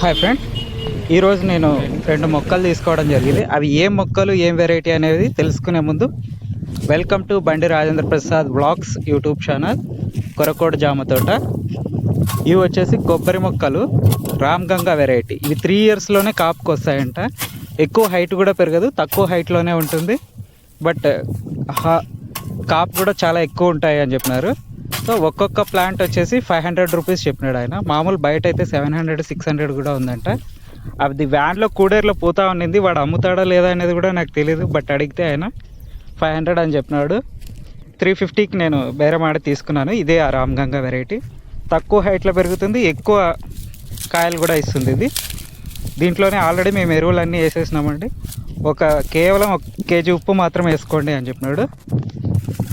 Hi friend. ఈరోజు నేను రెండు మొక్కలు తీసుకోవడం జరిగింది. అవి ఏ మొక్కలు ఏం వెరైటీ అనేది తెలుసుకునే ముందు welcome to Bandi Rajendra Prasad blogs YouTube channel కొరకోట జామ తోట. ఇవి వచ్చేసి కొబ్బరి మొక్కలు రామ్ గంగా వెరైటీ. ఇవి త్రీ ఇయర్స్లోనే కాపుకి వస్తాయంట. ఎక్కువ హైట్ కూడా పెరగదు తక్కువ హైట్లోనే ఉంటుంది. బట్ కాపు కూడా చాలా ఎక్కువ ఉంటాయి అని చెప్పినారు. సో ఒక్కొక్క ప్లాంట్ వచ్చేసి ఫైవ్ హండ్రెడ్ రూపీస్ చెప్పినాడు ఆయన. మామూలు బయట అయితే సెవెన్ హండ్రెడ్ సిక్స్ హండ్రెడ్ కూడా ఉందంట. అది వ్యాన్లో కూడేరులో పోతా ఉండింది. వాడు అమ్ముతాడా లేదా అనేది కూడా నాకు తెలియదు బట్ అడిగితే ఆయన ఫైవ్ హండ్రెడ్ అని చెప్పినాడు. త్రీ ఫిఫ్టీకి నేను బేరమాడ తీసుకున్నాను. ఇదే ఆ రామ్గంగా వెరైటీ. తక్కువ హైట్లో పెరుగుతుంది. ఎక్కువ కాయలు కూడా ఇస్తుంది ఇది. దీంట్లోనే ఆల్రెడీ మేము ఎరువులన్నీ వేసేసినామండి. ఒక కేవలం ఒక కేజీ ఉప్పు మాత్రం వేసుకోండి అని చెప్పినాడు.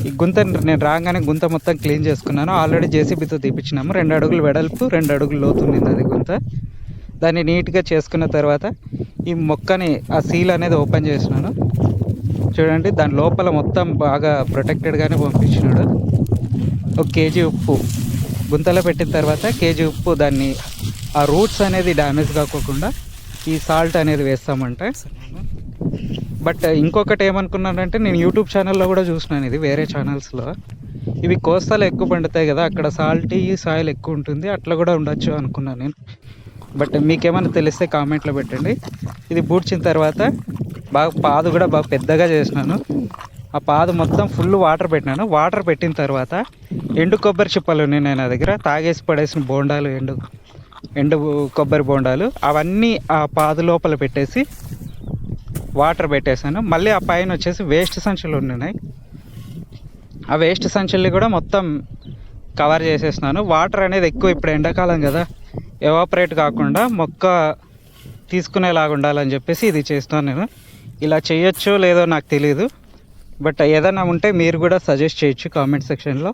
ఈ గుంత నేను రాగానే గుంత మొత్తం క్లీన్ చేసుకున్నాను. ఆల్రెడీ జేసీబీతో తీపించినాము రెండు అడుగులు వెడల్పు రెండు అడుగులు లోతుండింది అది గుంత. దాన్ని నీట్గా చేసుకున్న తర్వాత ఈ మొక్కని ఆ సీల్ అనేది ఓపెన్ చేసినాను. చూడండి దాని లోపల మొత్తం బాగా ప్రొటెక్టెడ్గానే పంపించినాడు. ఒక కేజీ ఉప్పు. గుంతలో పెట్టిన తర్వాత కేజీ ఉప్పు దాన్ని ఆ రూట్స్ అనేది డ్యామేజ్ కాకోకుండా ఈ సాల్ట్ అనేది వేస్తామంట. బట్ ఇంకొకటి ఏమనుకున్నానంటే నేను యూట్యూబ్ ఛానల్లో కూడా చూసినాను ఇది వేరే ఛానల్స్లో. ఇవి కోస్తాలు ఎక్కువ పండుతాయి కదా అక్కడ సాల్టీ సాయిల్ ఎక్కువ ఉంటుంది అట్లా కూడా ఉండొచ్చు అనుకున్నాను నేను. బట్ మీకేమైనా తెలిస్తే కామెంట్లో పెట్టండి. ఇది బూడ్చిన తర్వాత బాగా పాదు కూడా బాగా పెద్దగా చేసినాను. ఆ పాదు మొత్తం ఫుల్ వాటర్ పెట్టినాను. వాటర్ పెట్టిన తర్వాత ఎండు కొబ్బరి చిప్పలు ఉన్నాయి నేను నా దగ్గర తాగేసి పడేసిన బోండాలు ఎండు ఎండు కొబ్బరి బోండాలు అవన్నీ ఆ పాదు లోపల పెట్టేసి వాటర్ పెట్టేశాను. మళ్ళీ ఆ పైన వచ్చేసి వేస్ట్ సంచులు ఉన్నాయి. ఆ వేస్ట్ సంచుల్ని కూడా మొత్తం కవర్ చేసేసినాను వాటర్ అనేది ఎక్కువ ఇప్పుడు ఎండాకాలం కదా. ఎవాపరేట్ కాకుండా మొక్క తీసుకునేలాగా ఉండాలని చెప్పేసి ఇది చేస్తాను నేను. ఇలా చేయొచ్చు లేదో నాకు తెలియదు బట్ ఏదైనా ఉంటే మీరు కూడా సజెస్ట్ చేయొచ్చు కామెంట్ సెక్షన్లో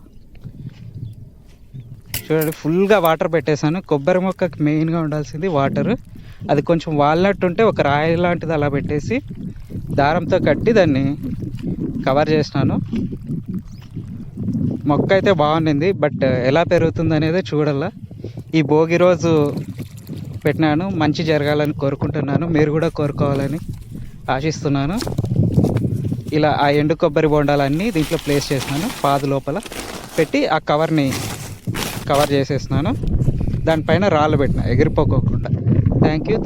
చూడండి ఫుల్గా వాటర్ పెట్టేశాను. కొబ్బరి మొక్కకి మెయిన్గా ఉండాల్సింది వాటర్ అది కొంచెం వాల్నట్ ఉంటే ఒక రాయి లాంటిది అలా పెట్టేసి దారంతో కట్టి దాన్ని కవర్ చేసినాను. మొక్క అయితే బాగుండింది బట్ ఎలా పెరుగుతుంది అనేది చూడాల ఈ భోగి రోజు పెట్టినాను మంచి జరగాలని కోరుకుంటున్నాను మీరు కూడా కోరుకోవాలని ఆశిస్తున్నాను. ఇలా ఆ ఎండు కొబ్బరి బొండాలన్నీ దీంట్లో ప్లేస్ చేసినాను పాదు లోపల పెట్టి ఆ కవర్ని కవర్ చేసేసినాను. దానిపైన రాళ్ళు పెట్టిన ఎగిరిపోకోకుండా. Thank you.